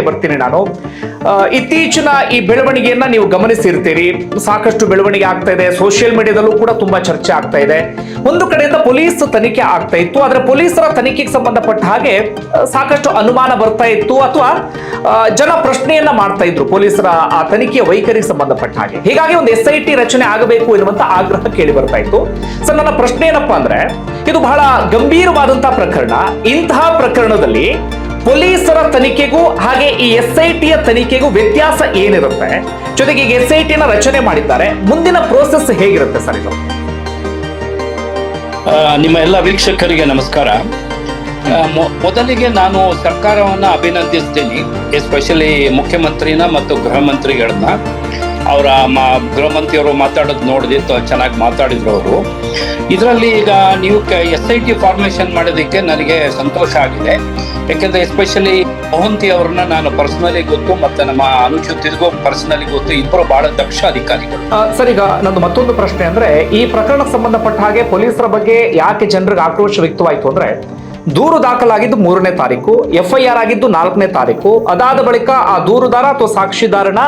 ಬರ್ತೀನಿ ನಾನು. ಇತ್ತೀಚಿನ ಈ ಬೆಳವಣಿಗೆಯನ್ನ ನೀವು ಗಮನಿಸಿರ್ತೀರಿ. ಸಾಕಷ್ಟು ಬೆಳವಣಿಗೆ ಆಗ್ತಾ ಇದೆ. ಸೋಷಿಯಲ್ ಮೀಡಿಯಾದಲ್ಲೂ ಕೂಡ ತುಂಬಾ ಚರ್ಚೆ ಆಗ್ತಾ ಇದೆ. ಒಂದು ಕಡೆಯಿಂದ ಪೊಲೀಸ್ ತನಿಖೆ ಆಗ್ತಾ ಇತ್ತು. ಆದ್ರೆ ಪೊಲೀಸರ ತನಿಖೆಗೆ ಸಂಬಂಧಪಟ್ಟ ಹಾಗೆ ಸಾಕಷ್ಟು ಅನುಮಾನ ಬರ್ತಾ ಇತ್ತು ಅಥವಾ ಜನ ಪ್ರಶ್ನೆಯನ್ನ ಮಾಡ್ತಾ ಇದ್ರು ಪೊಲೀಸರ ಆ ತನಿಖೆಯ ವೈಖರಿಗೆ ಸಂಬಂಧಪಟ್ಟ ಹಾಗೆ. ಹೀಗಾಗಿ ಒಂದು ಎಸ್ ಐ ಟಿ ರಚನೆ ಆಗಬೇಕು ಎನ್ನುವಂತ ಆಗ್ರಹ ಕೇಳಿ ಬರ್ತಾ ಇತ್ತು. ಸರ್, ನನ್ನ ಪ್ರಶ್ನೆ ಏನಪ್ಪಾ ಅಂದ್ರೆ, ಇದು ಬಹಳ ಗಂಭೀರವಾದಂತಹ ಪ್ರಕರಣ. ಇಂತಹ ಪ್ರಕರಣದಲ್ಲಿ ಪೊಲೀಸರ ತನಿಖೆಗೂ ಹಾಗೆ ಈ ಎಸ್ ಐ ಟಿಯ ತನಿಖೆಗೂ ವ್ಯತ್ಯಾಸ ಏನಿರುತ್ತೆ? ಜೊತೆಗೆ ಎಸ್ ಐ ಟಿನ ರಚನೆ ಮಾಡಿದ್ದಾರೆ. ಮುಂದಿನ ಪ್ರೋಸೆಸ್ ಹೇಗಿರುತ್ತೆ ಸರ್ ಇದು? ನಿಮ್ಮ ಎಲ್ಲ ವೀಕ್ಷಕರಿಗೆ ನಮಸ್ಕಾರ. ಮೊದಲಿಗೆ ನಾನು ಸರ್ಕಾರವನ್ನ ಅಭಿನಂದಿಸ್ತೀನಿ. ಎಸ್ಪೆಷಲಿ ಮುಖ್ಯಮಂತ್ರಿನ ಮತ್ತು ಗೃಹ ಮಂತ್ರಿಗಳನ್ನ. ಅವರ ಮಾ ಗೃಹ ಮಂತ್ರಿಯವರು ಮಾತಾಡೋದು ನೋಡಿದಿತ್ತು ಚೆನ್ನಾಗಿ ಮಾತಾಡಿದ್ರು ಅವರು. ಇದರಲ್ಲಿ ಈಗ ನೀವು ಎಸ್ ಐ ಟಿ ಫಾರ್ಮೇಶನ್ ಮಾಡೋದಕ್ಕೆ ನನಗೆ ಸಂತೋಷ ಆಗಿದೆ. ಯಾಕೆಂದ್ರೆ ಎಸ್ಪೆಷಲಿ ಮೋಹಂತಿ ಅವ್ರನ್ನ ನಾನು ಪರ್ಸನಲಿ ಗೊತ್ತು ಮತ್ತೆ ನಮ್ಮ ಅನುಚೂತಿಗೂ ಪರ್ಸನಲಿ ಗೊತ್ತು ಇಬ್ಬರು ಬಹಳ ದಕ್ಷ ಅಧಿಕಾರಿಗಳು. ಸರ್, ಈಗ ನಂದು ಮತ್ತೊಂದು ಪ್ರಶ್ನೆ ಅಂದ್ರೆ ಈ ಪ್ರಕರಣಕ್ಕೆ ಸಂಬಂಧಪಟ್ಟ ಹಾಗೆ ಪೊಲೀಸರ ಬಗ್ಗೆ ಯಾಕೆ ಜನರಿಗೆ ಆಕ್ರೋಶ ವ್ಯಕ್ತವಾಯಿತು ಅಂದ್ರೆ ದೂರು ದಾಖಲಾಗಿದ್ದು ಮೂರನೇ ತಾರೀಕು ಎಫ್ ಐ ಆರ್ ಆಗಿದ್ದು ನಾಲ್ಕನೇ ತಾರೀಕು. ಅದಾದ ಬಳಿಕ ಆ ದೂರುದಾರ ಅಥವಾ ಸಾಕ್ಷಿದಾರನ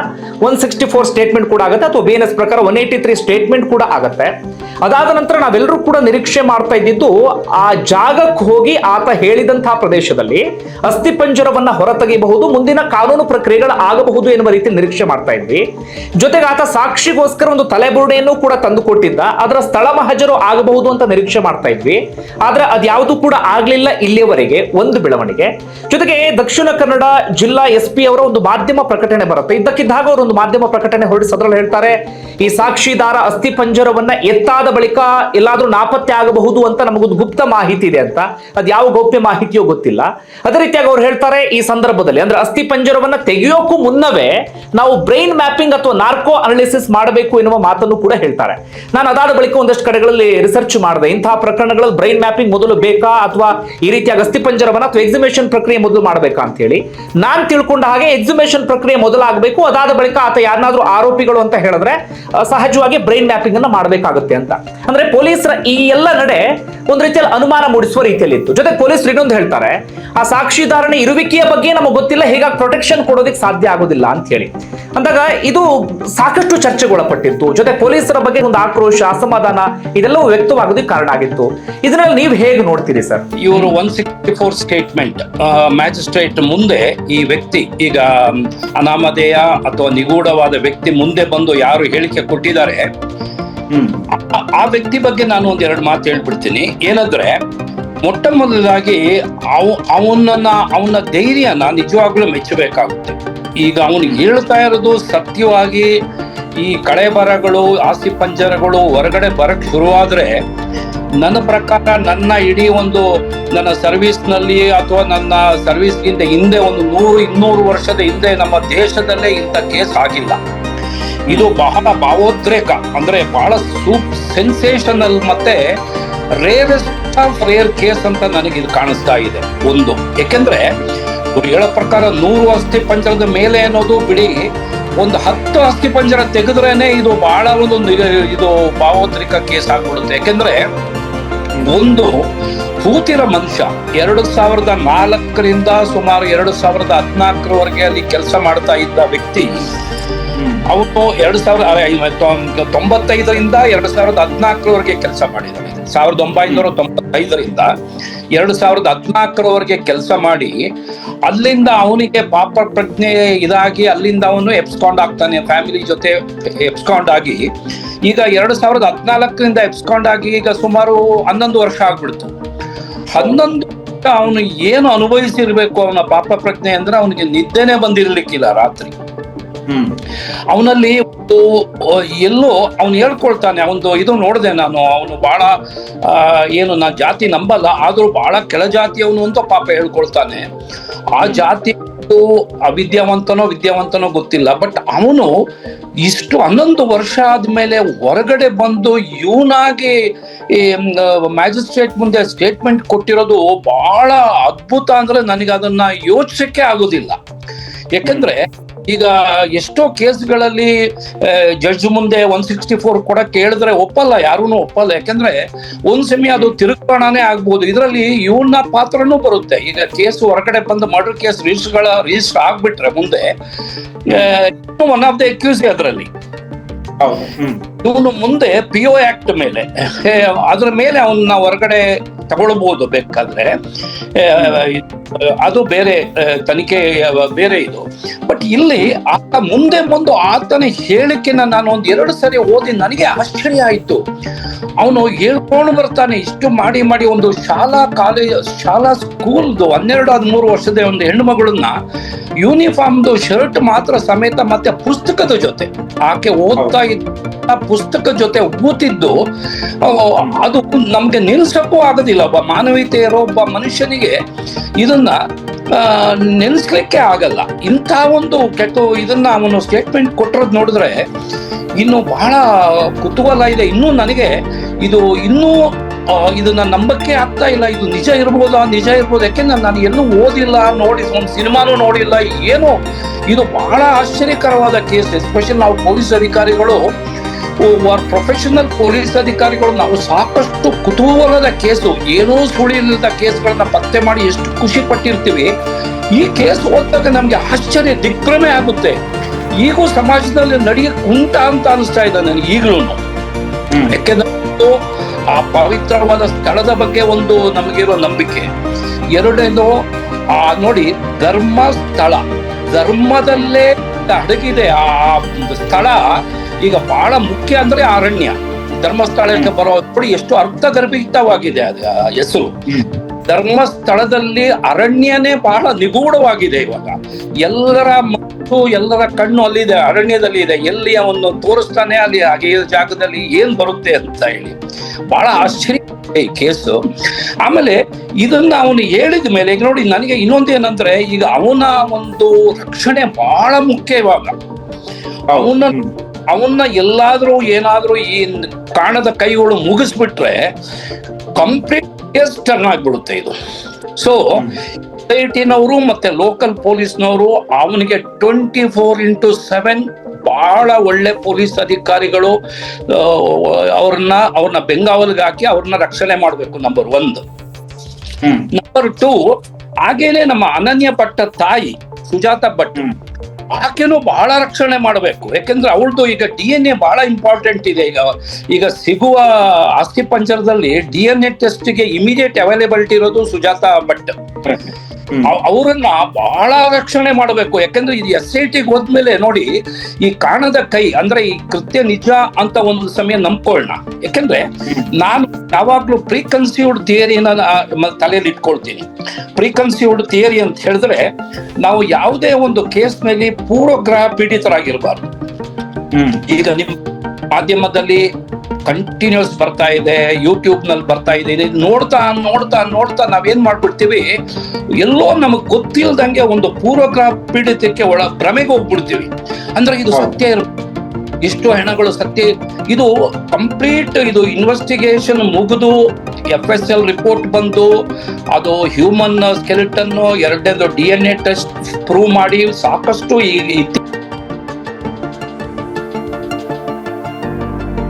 ಒನ್ ಸಿಕ್ಸ್ಟಿ ಫೋರ್ ಸ್ಟೇಟ್ಮೆಂಟ್ ಕೂಡ ಆಗುತ್ತೆ ಅಥವಾ ಬಿ ಎನ್ ಎಸ್ ಪ್ರಕಾರ ಒನ್ ಏಯ್ಟಿ ತ್ರೀ ಸ್ಟೇಟ್ಮೆಂಟ್ ಕೂಡ ಆಗುತ್ತೆ. ಅದಾದ ನಂತರ ನಾವೆಲ್ಲರೂ ಕೂಡ ನಿರೀಕ್ಷೆ ಮಾಡ್ತಾ ಇದ್ದಿದ್ದು ಆ ಜಾಗಕ್ಕೆ ಹೋಗಿ ಆತ ಹೇಳಿದಂತಹ ಪ್ರದೇಶದಲ್ಲಿ ಅಸ್ಥಿಪಂಜರವನ್ನ ಹೊರತೆಗೆಯಬಹುದು, ಮುಂದಿನ ಕಾನೂನು ಪ್ರಕ್ರಿಯೆಗಳು ಆಗಬಹುದು ಎನ್ನುವ ರೀತಿ ನಿರೀಕ್ಷೆ ಮಾಡ್ತಾ ಇದ್ವಿ. ಜೊತೆಗೆ ಆತ ಸಾಕ್ಷಿಗೋಸ್ಕರ ಒಂದು ತಲೆಬುರುಡೆಯನ್ನು ಕೂಡ ತಂದುಕೊಟ್ಟಿದ್ದ, ಅದರ ಸ್ಥಳ ಮಹಜರು ಆಗಬಹುದು ಅಂತ ನಿರೀಕ್ಷೆ ಮಾಡ್ತಾ ಇದ್ವಿ. ಆದ್ರೆ ಅದ್ಯಾವುದು ಕೂಡ ಆಗ್ಲಿಲ್ಲ ಇಲ್ಲಿಯವರೆಗೆ ಒಂದು ಬೆಳವಣಿಗೆ. ಜೊತೆಗೆ ದಕ್ಷಿಣ ಕನ್ನಡ ಜಿಲ್ಲಾ ಎಸ್ ಪಿ ಅವರ ಒಂದು ಮಾಧ್ಯಮ ಪ್ರಕಟಣೆ ಬರುತ್ತೆ. ಇದ್ದಕ್ಕಿದ್ದಾಗ ಅವರು ಒಂದು ಮಾಧ್ಯಮ ಪ್ರಕಟಣೆ ಹೊರಡಿಸಿ ಹೇಳ್ತಾರೆ, ಈ ಸಾಕ್ಷಿದಾರ ಅಸ್ಥಿ ಪಂಜರವನ್ನ ಎತ್ತಾದ ಬಳಿಕ ಎಲ್ಲಾದ್ರೂ ನಾಪತ್ತೆ ಆಗಬಹುದು ಅಂತ ನಮಗೊಂದು ಗುಪ್ತ ಮಾಹಿತಿ ಇದೆ ಅಂತ. ಅದ್ ಯಾವ ಗೌಪ್ಯ ಮಾಹಿತಿಯೋ ಗೊತ್ತಿಲ್ಲ. ಅದೇ ರೀತಿಯಾಗಿ ಅವ್ರು ಹೇಳ್ತಾರೆ, ಈ ಸಂದರ್ಭದಲ್ಲಿ ಅಂದ್ರೆ ಅಸ್ಥಿ ಪಂಜರವನ್ನ ತೆಗೆಯೋಕ್ಕೂ ಮುನ್ನವೇ ನಾವು ಬ್ರೈನ್ ಮ್ಯಾಪಿಂಗ್ ಅಥವಾ ನಾರ್ಕೋ ಅನಾಲಿಸಿಸ್ ಮಾಡಬೇಕು ಎನ್ನುವ ಮಾತನ್ನು ಕೂಡ ಹೇಳ್ತಾರೆ. ನಾನು ಅದಾದ ಬಳಿಕ ಒಂದಷ್ಟು ಕಡೆಗಳಲ್ಲಿ ರಿಸರ್ಚ್ ಮಾಡಿದೆ. ಇಂತಹ ಪ್ರಕರಣಗಳಲ್ಲಿ ಬ್ರೈನ್ ಮ್ಯಾಪಿಂಗ್ ಮೊದಲು ಬೇಕಾ ಅಥವಾ ಈ ರೀತಿಯಾಗಿ ಅಸ್ಥಿ ಪಂಜರವನ್ನ ಅಥವಾ ಎಕ್ಸಿಮೇಷನ್ ಪ್ರಕ್ರಿಯೆ ಮೊದಲು ಮಾಡಬೇಕಾ ಅಂತ ಹೇಳಿ ನಾನ್ ತಿಳ್ಕೊಂಡ ಹಾಗೆ ಎಕ್ಸಿಮೇಷನ್ ಪ್ರಕ್ರಿಯೆ ಮೊದಲಾಗಬೇಕು. ಅದಾದ ಬಳಿಕ ಆತ ಯಾರನ್ನಾದ್ರೂ ಆರೋಪಿಗಳು ಅಂತ ಹೇಳಿದ್ರೆ ಸಹಜವಾಗಿ ಬ್ರೈನ್ ಮ್ಯಾಪಿಂಗ್ ಅನ್ನ ಮಾಡಬೇಕಾಗುತ್ತೆ ಅಂತ. ಅಂದ್ರೆ ಪೊಲೀಸರ ಈ ಎಲ್ಲ ನಡೆ ಒಂದು ರೀತಿಯಲ್ಲಿ ಅನುಮಾನ ಮೂಡಿಸುವ ರೀತಿಯಲ್ಲಿ ಇತ್ತು ಜೊತೆ ಪೊಲೀಸರು ಇನ್ನೊಂದು ಹೇಳ್ತಾರೆ, ಆ ಸಾಕ್ಷಿದಾರನ ಇರುವಿಕೆಯ ಬಗ್ಗೆ ನಮಗೆ ಗೊತ್ತಿಲ್ಲ, ಹೀಗಾಗಿ ಪ್ರೊಟೆಕ್ಷನ್ ಕೊಡೋದಕ್ಕೆ ಸಾಧ್ಯ ಆಗೋದಿಲ್ಲ ಅಂತ ಹೇಳಿ ಅಂದಾಗ ಇದು ಸಾಕಷ್ಟು ಚರ್ಚೆಗೊಳಪಟ್ಟಿತ್ತು. ಜೊತೆ ಪೊಲೀಸರ ಬಗ್ಗೆ ಒಂದು ಆಕ್ರೋಶ, ಅಸಮಾಧಾನ, ಇದೆಲ್ಲವೂ ವ್ಯಕ್ತವಾಗೋದಕ್ಕೆ ಕಾರಣ ಆಗಿತ್ತು. ಇದರಲ್ಲಿ ನೀವು ಹೇಗೆ ನೋಡ್ತೀರಿ ಸರ್? ಇವರು one sixty four statement magistrate ಮುಂದೆ ಈ ವ್ಯಕ್ತಿ ಈಗ ಅನಾಮಧೇಯ ಅಥವಾ ನಿಗೂಢವಾದ ವ್ಯಕ್ತಿ ಮುಂದೆ ಬಂದು ಯಾರು ಹೇಳಿಕೆ ಕೊಟ್ಟಿದ್ದಾರೆ ಆ- ವ್ಯಕ್ತಿ ಬಗ್ಗೆ ನಾನು ಒಂದ್ ಎರಡು ಮಾತು ಹೇಳ್ಬಿಡ್ತೀನಿ. ಏನಂದ್ರೆ ಮೊಟ್ಟ ಮೊದಲಾಗಿ ಅವ ಅವನನ್ನ ಅವನ ಧೈರ್ಯನ ನಿಜವಾಗ್ಲೂ ಮೆಚ್ಚಬೇಕಾಗುತ್ತೆ. ಈಗ ಅವನು ಹೇಳ್ತಾ ಇರೋದು ಸತ್ಯವಾಗಿ ಈ ಕಳೆ ಬರಗಳು ಆಸ್ತಿ ಪಂಜರಗಳು ಹೊರಗಡೆ ಬರಕ್ ಶುರುವಾದ್ರೆ ನನ್ನ ಪ್ರಕಾರ ನನ್ನ ಇಡೀ ಒಂದು ನನ್ನ ಸರ್ವಿಸ್ನಲ್ಲಿ ಅಥವಾ ನನ್ನ ಸರ್ವಿಸ್ಗಿಂತ ಹಿಂದೆ ಒಂದು ನೂರು, ಇನ್ನೂರು ವರ್ಷದ ಹಿಂದೆ ನಮ್ಮ ದೇಶದಲ್ಲೇ ಇಂಥ ಕೇಸ್ ಆಗಿಲ್ಲ. ಇದು ಬಹಳ ಭಾವೋದ್ರೇಕ, ಅಂದ್ರೆ ಬಹಳ ಸೂಪ್ ಸೆನ್ಸೇಷನಲ್ ಮತ್ತೆ ರೇರೆಸ್ಟ್ ಆಫ್ ರೇರ್ ಕೇಸ್ ಅಂತ ನನಗೆ ಇದು ಕಾಣಿಸ್ತಾ ಇದೆ, ಒಂದು. ಯಾಕೆಂದ್ರೆ ಹೇಳೋ ಪ್ರಕಾರ ನೂರು ಅಸ್ಥಿ ಪಂಜರದ ಮೇಲೆ ಅನ್ನೋದು ಬಿಡಿ, ಒಂದು ಹತ್ತು ಅಸ್ಥಿ ಪಂಜರ ತೆಗೆದ್ರೇನೆ ಇದು ಬಹಳ ಒಂದು ಇದು ಭಾವೋದ್ರಿಕ ಕೇಸ್ ಆಗ್ಬಿಡುತ್ತೆ. ಯಾಕೆಂದ್ರೆ ಒಂದು ಹೂತಿರ ಮನುಷ್ಯ ಎರಡು ಸಾವಿರದ ನಾಲ್ಕರಿಂದ ಸುಮಾರು ಎರಡು ಸಾವಿರದ ಹದಿನಾಲ್ಕರವರೆಗೆ ಅಲ್ಲಿ ಕೆಲಸ ಮಾಡ್ತಾ ಇದ್ದ ವ್ಯಕ್ತಿ ಅವನು ಎರಡು ಸಾವಿರದ ತೊಂಬತ್ತೈದರಿಂದ ಎರಡು ಸಾವಿರದ ಹದಿನಾಲ್ಕರವರೆಗೆ ಕೆಲಸ ಮಾಡಿದ್ದಾರೆ. ಸಾವಿರದ ಒಂಬೈನೂರ ತೊಂಬತ್ತೈದರಿಂದ ಎರಡು ಸಾವಿರದ ಹದಿನಾಲ್ಕರವರೆಗೆ ಕೆಲಸ ಮಾಡಿ, ಅಲ್ಲಿಂದ ಅವನಿಗೆ ಪಾಪ ಪ್ರಜ್ಞೆ ಇದಾಗಿ, ಅಲ್ಲಿಂದ ಅವನು ಎಪ್ಸ್ಕಾಂಡ್ ಆಗ್ತಾನೆ ಫ್ಯಾಮಿಲಿ ಜೊತೆ ಎಪ್ಸ್ಕಾಂಡ್ ಆಗಿ. ಈಗ ಎರಡು ಸಾವಿರದ ಹದಿನಾಲ್ಕರಿಂದ ಎಪ್ಸ್ಕಾಂಡ್ ಆಗಿ ಈಗ ಸುಮಾರು ಹನ್ನೊಂದು ವರ್ಷ ಆಗ್ಬಿಡ್ತು. ಹನ್ನೊಂದು ಅವನು ಏನು ಅನುಭವಿಸಿರ್ಬೇಕು ಅವನ ಪಾಪ ಪ್ರಜ್ಞೆ ಅಂದ್ರೆ ಅವನಿಗೆ ನಿದ್ದೆನೆ ಬಂದಿರ್ಲಿಕ್ಕಿಲ್ಲ ರಾತ್ರಿ. ಅವನಲ್ಲಿ ಎಲ್ಲೋ ಅವನು ಹೇಳ್ಕೊಳ್ತಾನೆ ಅವನು ಇದು ನೋಡಿದೆ ನಾನು, ಅವನು ಬಹಳ ಏನು ನಾ ಜಾತಿ ನಂಬಲ್ಲ, ಆದ್ರೂ ಬಹಳ ಕೆಳ ಜಾತಿಯವನು ಅಂತ ಪಾಪ ಹೇಳ್ಕೊಳ್ತಾನೆ. ಆ ಜಾತಿ ಅವಿದ್ಯಾವಂತನೋ ವಿದ್ಯಾವಂತನೋ ಗೊತ್ತಿಲ್ಲ, ಬಟ್ ಅವನು ಇಷ್ಟು ಹನ್ನೊಂದು ವರ್ಷ ಆದ್ಮೇಲೆ ಹೊರಗಡೆ ಬಂದು ಇವನಾಗಿ ಮ್ಯಾಜಿಸ್ಟ್ರೇಟ್ ಮುಂದೆ ಸ್ಟೇಟ್ಮೆಂಟ್ ಕೊಟ್ಟಿರೋದು ಬಹಳ ಅದ್ಭುತ ಅಂದ್ರೆ ನನಗೆ ಅದನ್ನ ಯೋಚಿಸಕ್ಕೆ ಆಗೋದಿಲ್ಲ. ಯಾಕಂದ್ರೆ ಈಗ ಎಷ್ಟೋ ಕೇಸ್ಗಳಲ್ಲಿ ಜಡ್ಜ್ ಮುಂದೆ ಒನ್ ಸಿಕ್ಸ್ಟಿ ಫೋರ್ ಕೊಡಕ್ಕೆ ಹೇಳಿದ್ರೆ ಒಪ್ಪಲ್ಲ ಯಾರೂ ಒಪ್ಪಲ್ಲ. ಯಾಕಂದ್ರೆ ಒಂದ್ ಸೆಮಿ ಅದು ತಿರುಗಾಣನೇ ಆಗ್ಬೋದು. ಇದರಲ್ಲಿ ಇವನ ಪಾತ್ರನೂ ಬರುತ್ತೆ. ಈಗ ಕೇಸ್ ಹೊರಗಡೆ ಬಂದು ಮರ್ಡರ್ ಕೇಸ್ ರಿಜಿಸ್ಟರ್ಗಳ ರಿಜಿಸ್ಟರ್ ಆಗ್ಬಿಟ್ರೆ ಮುಂದೆ ಒನ್ ಆಫ್ ದ ಎಕ್ಯೂಸ್ ಅದರಲ್ಲಿ. ಇವನು ಮುಂದೆ ಪಿ ಒ ಆಕ್ಟ್ ಮೇಲೆ. ಅದ್ರ ಮೇಲೆ ಅವನ್ನ ಹೊರಗಡೆ ತಗೊಳ್ಬಹುದು ಬೇಕಾದ್ರೆ. ಅದು ಬೇರೆ ತನಿಖೆ, ಬೇರೆ ಇದು. ಬಟ್ ಇಲ್ಲಿ ಆತ ಮುಂದೆ ಬಂದು ಆತನ ಹೇಳಿಕೆನ ನಾನು ಒಂದ್ ಎರಡು ಸರಿ ಓದಿ ನನಗೆ ಆಶ್ಚರ್ಯ ಆಯ್ತು. ಅವನು ಹೇಳ್ಕೊಂಡು ಬರ್ತಾನೆ, ಇಷ್ಟು ಮಾಡಿ ಮಾಡಿ ಒಂದು ಶಾಲಾ ಕಾಲೇಜ್, ಶಾಲಾ ಸ್ಕೂಲ್ದು ಹನ್ನೆರಡು ಹದಿಮೂರು ವರ್ಷದ ಒಂದು ಹೆಣ್ಣು ಮಗಳನ್ನ ಯೂನಿಫಾರ್ಮ್ದು ಶರ್ಟ್ ಮಾತ್ರ ಸಮೇತ ಮತ್ತೆ ಪುಸ್ತಕದ ಜೊತೆ. ಆಕೆ ಓದ್ತಾ ಇದ್ದ ಪುಸ್ತಕ ಜೊತೆ ಕೂತಿದ್ದು ಅದು ನಮ್ಗೆ ನಿಲ್ಸಕ್ಕೂ ಆಗೋದಿಲ್ಲ. ಒಬ್ಬ ಮಾನವೀಯತೆ ಇರೋ ಒಬ್ಬ ಮನುಷ್ಯನಿಗೆ ಇದನ್ನ ನೆನೆಸ್ಲಿಕ್ಕೆ ಆಗಲ್ಲ. ಇಂಥ ಒಂದು ಕೆಟ್ಟ ಇದನ್ನ ಅವನು ಸ್ಟೇಟ್ಮೆಂಟ್ ಕೊಟ್ಟಿರೋದು ನೋಡಿದ್ರೆ, ಇನ್ನು ಬಹಳ ಕುತೂಹಲ ಇದೆ. ಇನ್ನೂ ನನಗೆ ಇದು ಇನ್ನೂ ಆ, ನಾನು ನಂಬಕ್ಕೆ ಆಗ್ತಾ ಇಲ್ಲ. ಇದು ನಿಜ ಇರ್ಬೋದಾ? ನಿಜ ಇರ್ಬೋದು. ಯಾಕೆಂದ್ರೆ ನಾನು ಎಲ್ಲೂ ಓದಿಲ್ಲ ನೋಡಿ ಒಂದು ಸಿನಿಮಾನೂ ನೋಡಿಲ್ಲ. ಏನು? ಇದು ಬಹಳ ಆಶ್ಚರ್ಯಕರವಾದ ಕೇಸ್. ಎಸ್ಪೆಷಲ್ ನಾವು ಪೊಲೀಸ್ ಅಧಿಕಾರಿಗಳು ಪ್ರೊಫೆಷನಲ್ ಪೊಲೀಸ್ ಅಧಿಕಾರಿಗಳು ನಾವು ಸಾಕಷ್ಟು ಕುತೂಹಲದ ಕೇಸು. ಏನೂ ಸುಳಿಲ್ಲದ ಕೇಸ್ಗಳನ್ನ ಪತ್ತೆ ಮಾಡಿ ಎಷ್ಟು ಖುಷಿ ಪಟ್ಟಿರ್ತೀವಿ. ಈ ಕೇಸ್ ಓದಿದಾಗ ನಮ್ಗೆ ಆಶ್ಚರ್ಯ ದಿಗ್ಭ್ರಮೆ ಆಗುತ್ತೆ. ಈಗೂ ಸಮಾಜದಲ್ಲಿ ನಡೆಯಕ್ಕೆ ಉಂಟಾ ಅಂತ ಅನಿಸ್ತಾ ಇದೆ ನನಗೆ ಈಗಲೂ ಯಾಕೆಂದ್ರೆ ಆ ಪವಿತ್ರವಾದ ಸ್ಥಳದ ಬಗ್ಗೆ ಒಂದು ನಮಗಿರೋ ನಂಬಿಕೆ. ಎರಡನೇದು, ಆ ನೋಡಿ, ಧರ್ಮಸ್ಥಳ. ಧರ್ಮದಲ್ಲೇ ಅಡಗಿದೆ ಆ ಸ್ಥಳ ಈಗ ಬಹಳ ಮುಖ್ಯ ಅಂದ್ರೆ ಅರಣ್ಯ. ಧರ್ಮಸ್ಥಳಕ್ಕೆ ಬರೋ ನೋಡಿ ಎಷ್ಟು ಅರ್ಥಗರ್ಭಿತವಾಗಿದೆ ಅದು, ಆ ಹೆಸರು. ಧರ್ಮಸ್ಥಳದಲ್ಲಿ ಅರಣ್ಯನೇ ಬಹಳ ನಿಗೂಢವಾಗಿದೆ ಇವಾಗ. ಎಲ್ಲರ ಮತ್ತು ಎಲ್ಲರ ಕಣ್ಣು ಅಲ್ಲಿದೆ ಅರಣ್ಯದಲ್ಲಿ ಇದೆ. ಎಲ್ಲಿ ಅವನು ತೋರಿಸ್ತಾನೆ ಅಲ್ಲಿ ಹಾಗೆ ಜಾಗದಲ್ಲಿ ಏನ್ ಬರುತ್ತೆ ಅಂತ ಹೇಳಿ. ಬಹಳ ಆಶ್ಚರ್ಯ ಈ ಕೇಸು. ಆಮೇಲೆ ಇದನ್ನ ಅವನು ಹೇಳಿದ ಮೇಲೆ ಈಗ ನೋಡಿ ನನಗೆ ಇನ್ನೊಂದು ಏನಂದ್ರೆ ಈಗ ಅವನ ಒಂದು ರಕ್ಷಣೆ ಬಹಳ ಮುಖ್ಯ ಇವಾಗ. ಅವನ ಅವನ್ನ ಎಲ್ಲಾದ್ರೂ ಏನಾದ್ರೂ ಈ ಕಾಣದ ಕೈಗಳು ಮುಗಿಸ್ಬಿಟ್ರೆ ಕಂಪ್ಲೀಟ್ ಟರ್ನ್ ಆಗ್ಬಿಡುತ್ತೆ ಇದು. ಸೊ ಸೊಸೈಟಿನವರು ಮತ್ತೆ ಲೋಕಲ್ ಪೊಲೀಸ್ನವರು ಅವನಿಗೆ ಟ್ವೆಂಟಿ ಫೋರ್ ಇಂಟು ಸೆವೆನ್ ಬಹಳ ಒಳ್ಳೆ ಪೊಲೀಸ್ ಅಧಿಕಾರಿಗಳು ಅವ್ರನ್ನ ಅವ್ರನ್ನ ಬೆಂಗಾವಲಿಗೆ ಹಾಕಿ ಅವ್ರನ್ನ ರಕ್ಷಣೆ ಮಾಡಬೇಕು ನಂಬರ್ ಒಂದು ನಂಬರ್ ಟೂ ಹಾಗೇನೆ ನಮ್ಮ ಅನನ್ಯ ಭಟ್ಟ ತಾಯಿ ಸುಜಾತ ಭಟ್ ಆಕೆನೂ ಬಹಳ ರಕ್ಷಣೆ ಮಾಡಬೇಕು. ಯಾಕೆಂದ್ರೆ ಅವಳದು ಈಗ ಡಿ ಎನ್ ಎ ಬಹಳ ಇಂಪಾರ್ಟೆಂಟ್ ಇದೆ. ಈಗ ಈಗ ಸಿಗುವ ಆಸ್ತಿ ಪಂಚರದಲ್ಲಿ ಡಿ ಎನ್ ಎ ಟೆಸ್ಟ್ಗೆ ಇಮಿಡಿಯೇಟ್ ಅವೈಲೇಬಿಲಿಟಿ ಇರೋದು ಸುಜಾತ ಭಟ್. ಅವ್ರನ್ನ ಬಹಳ ರಕ್ಷಣೆ ಮಾಡಬೇಕು. ಯಾಕಂದ್ರೆ ಇದು ಎಸ್ ಐ ಟಿಗೆ ಹೋದ್ಮೇಲೆ ನೋಡಿ ಈ ಕಾಣದ ಕೈ ಅಂದ್ರೆ ಈ ಕೃತ್ಯ ನಿಜ ಅಂತ ಒಂದು ಸಮಯ ನಂಬ್ಕೊಳ್ಳೋಣ ಯಾಕಂದ್ರೆ ನಾನು ಯಾವಾಗ್ಲೂ ಪ್ರೀ ಕನ್ಸೀವ್ಡ್ ಥಿಯರಿನ ತಲೆಯಲ್ಲಿ ಇಟ್ಕೊಳ್ತೀನಿ. ಪ್ರೀ ಕನ್ಸೀವ್ಡ್ ಥಿಯರಿ ಅಂತ ಹೇಳಿದ್ರೆ ನಾವು ಯಾವುದೇ ಒಂದು ಕೇಸ್ ಕೇಸ್ನಲ್ಲಿ ಪೂರ್ವಗ್ರಹ ಪೀಡಿತರಾಗಿರ್ಬಾರ್ದು. ಈಗ ನಿಮ್ ಮಾಧ್ಯಮದಲ್ಲಿ ಕಂಟಿನ್ಯೂಸ್ ಬರ್ತಾ ಇದೆ ಯೂಟ್ಯೂಬ್ನಲ್ಲಿ ಬರ್ತಾ ಇದೆ ನೋಡ್ತಾ ನೋಡ್ತಾ ನೋಡ್ತಾ ನಾವೇನ್ ಮಾಡ್ಬಿಡ್ತೀವಿ? ಎಲ್ಲೋ ನಮಗ್ ಗೊತ್ತಿಲ್ದಂಗೆ ಒಂದು ಪೂರ್ವಕ ಪೀಡಿತಕ್ಕೆ ಒಳ ಭ್ರಮೆಗೆ ಹೋಗ್ಬಿಡ್ತೀವಿ. ಅಂದ್ರೆ ಇದು ಸತ್ಯ ಇರ್ ಇಷ್ಟು ಹೆಣಗಳು ಸತ್ಯ ಇದು ಕಂಪ್ಲೀಟ್ ಇದು ಇನ್ವೆಸ್ಟಿಗೇಷನ್ ಮುಗಿದು ಎಫ್ ಎಸ್ ಎಲ್ ರಿಪೋರ್ಟ್ ಬಂದು ಅದು ಹ್ಯೂಮನ್ ಸ್ಕೆಲಿಟನ್ ಎರಡನೇದು D N A test prove ಮಾಡಿ ಸಾಕಷ್ಟು ಈ